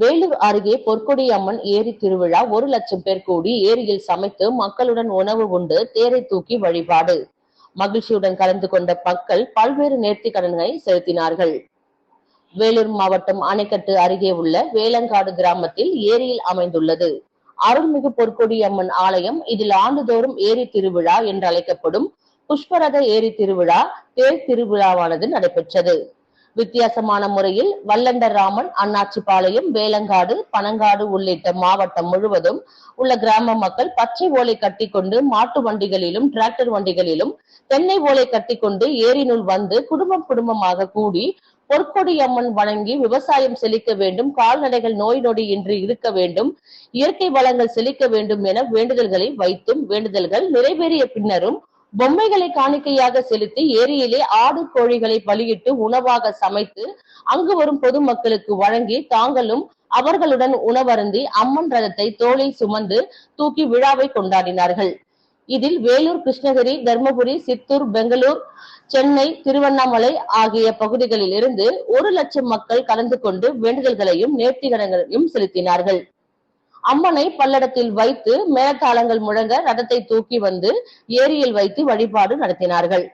வேலூர் அருகே பொற்கொடி அம்மன் ஏரி திருவிழா ஒரு லட்சம் பேர் கூடி ஏரியில் சமைத்து மக்களுடன் உணவு உண்டு தேரை தூக்கி வழிபாடு. மகிழ்ச்சியுடன் கலந்து கொண்ட மக்கள் பல்வேறு நேர்த்தி கடன்களை செலுத்தினார்கள். வேலூர் மாவட்டம் அணைக்கட்டு அருகே உள்ள வேலங்காடு கிராமத்தில் ஏரியில் அமைந்துள்ளது. அருள்மிகு பொற்கொடி அம்மன் ஆலயம் இதில் ஆண்டுதோறும் ஏரி திருவிழா என்று அழைக்கப்படும் புஷ்பரத ஏரி திருவிழா தேர் திருவிழாவானது நடைபெற்றது. வித்தியாசமான முறையில் வல்லண்டராமன் அண்ணாச்சிபாளையம் வேலங்காடு பனங்காடு உள்ளிட்ட மாவட்டம் முழுவதும் உள்ள கிராம மக்கள் பச்சை ஓலை கட்டிக்கொண்டு மாட்டு வண்டிகளிலும் டிராக்டர் வண்டிகளிலும் தென்னை ஓலை கட்டிக்கொண்டு ஏரினுள் வந்து குடும்பம் குடும்பமாக கூடி பொற்கொடி அம்மன் வணங்கி விவசாயம் செழிக்க வேண்டும் கால்நடைகள் நோய் நொடி இன்றி இருக்க வேண்டும் இயற்கை வளங்கள் செழிக்க வேண்டும் என வேண்டுதல்களை வைத்தும் வேண்டுதல்கள் நிறைவேறிய பின்னரும் பொம்மைகளை காணிக்கையாக செலுத்தி ஏரியிலே ஆடு கோழிகளை பலியிட்டு உணவாக சமைத்து அங்கு வரும் பொதுமக்களுக்கு வழங்கி தாங்களும் அவர்களுடன் உணவருந்தி அம்மன் ரதத்தை தோளில் சுமந்து தூக்கி விழாவை கொண்டாடினார்கள். இதில் வேலூர் கிருஷ்ணகிரி தர்மபுரி சித்தூர் பெங்களூர் சென்னை திருவண்ணாமலை ஆகிய பகுதிகளில் இருந்து ஒரு லட்சம் மக்கள் கலந்து கொண்டு வேண்டுதல்களையும் நேர்த்திகரங்களையும் செலுத்தினார்கள். அம்மனை பல்லடத்தில் வைத்து மேலத்தாளங்கள் முழங்க ரதத்தை தூக்கி வந்து ஏரியில் வைத்து வழிபாடு நடத்தினார்கள்.